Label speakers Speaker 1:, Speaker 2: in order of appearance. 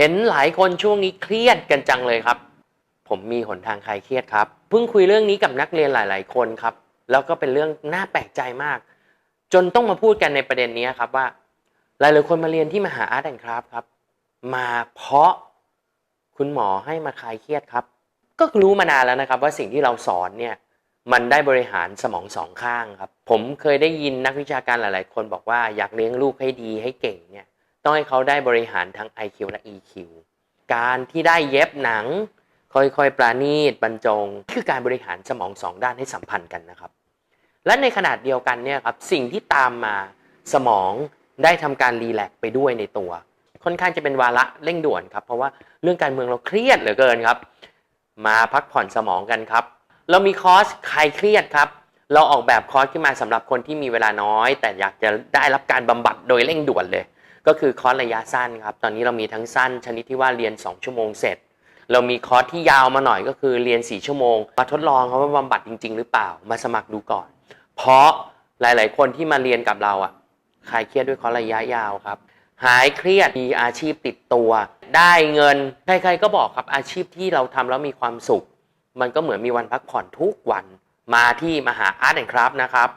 Speaker 1: เห็นหลายคนช่วงนี้เครียดกันจังเลยครับ ผมมีหนทางคลายเครียดครับ เพิ่งคุยเรื่องนี้กับนักเรียนหลาย ๆ คนครับ แล้วก็เป็นเรื่องน่าแปลกใจมาก จนต้องมาพูดกันในประเด็นนี้ครับว่า หลาย ๆ คนมาเรียนที่มหาอาร์ตแอนด์คราฟครับ มาเพราะคุณหมอให้มาคลายเครียดครับ ก็รู้มานานแล้วนะครับ ว่าสิ่งที่เราสอนเนี่ยมันได้บริหารสมองสองข้างครับ ผมเคยได้ยินนักวิชาการหลาย ๆ คนบอกว่าอยากเลี้ยงลูกให้ดีให้เก่งเนี่ย ต้องให้เขาได้บริหารทั้ง IQ และ EQ การที่ได้เย็บหนัง ค่อยๆ ปราณีตบรรจง คือการบริหารสมองสองด้านให้สัมพันธ์กันนะครับ และในขนาดเดียวกันเนี่ยครับสิ่งที่ตามมาสมองได้ทำการรีแลกซ์ไปด้วยในตัว ค่อนข้างจะเป็นวาระเร่งด่วนครับ เพราะว่าเรื่องการเมืองเราเครียดเหลือเกินครับ มาพักผ่อนสมองกันครับ เรามีคอร์สคลายเครียดครับ เราออกแบบคอร์สขึ้นมาสำหรับคนที่มีเวลาน้อย แต่อยากจะได้รับการบำบัดโดยเร่งด่วนเลย ก็คือคอร์สระยะสั้นครับ ตอนนี้เรามีทั้งสั้นชนิดที่ว่าเรียน 2 ชั่วโมงเสร็จ เรามีคอร์สที่ยาวมาหน่อยก็คือเรียน 4 ชั่วโมง มาทดลองครับว่าบำบัดจริง ๆ หรือเปล่า มาสมัครดูก่อน เพราะหลาย ๆ คนที่มาเรียนกับเราอะคลายเครียดด้วยคอร์สระยะยาวครับ หายเครียดมีอาชีพติดตัว ได้เงินใครๆก็บอกครับอาชีพที่เราทำแล้วมีความสุข มันก็เหมือนมีวันพักผ่อนทุกวันมาที่มหาอาร์ตแอนด์คราฟนะครับ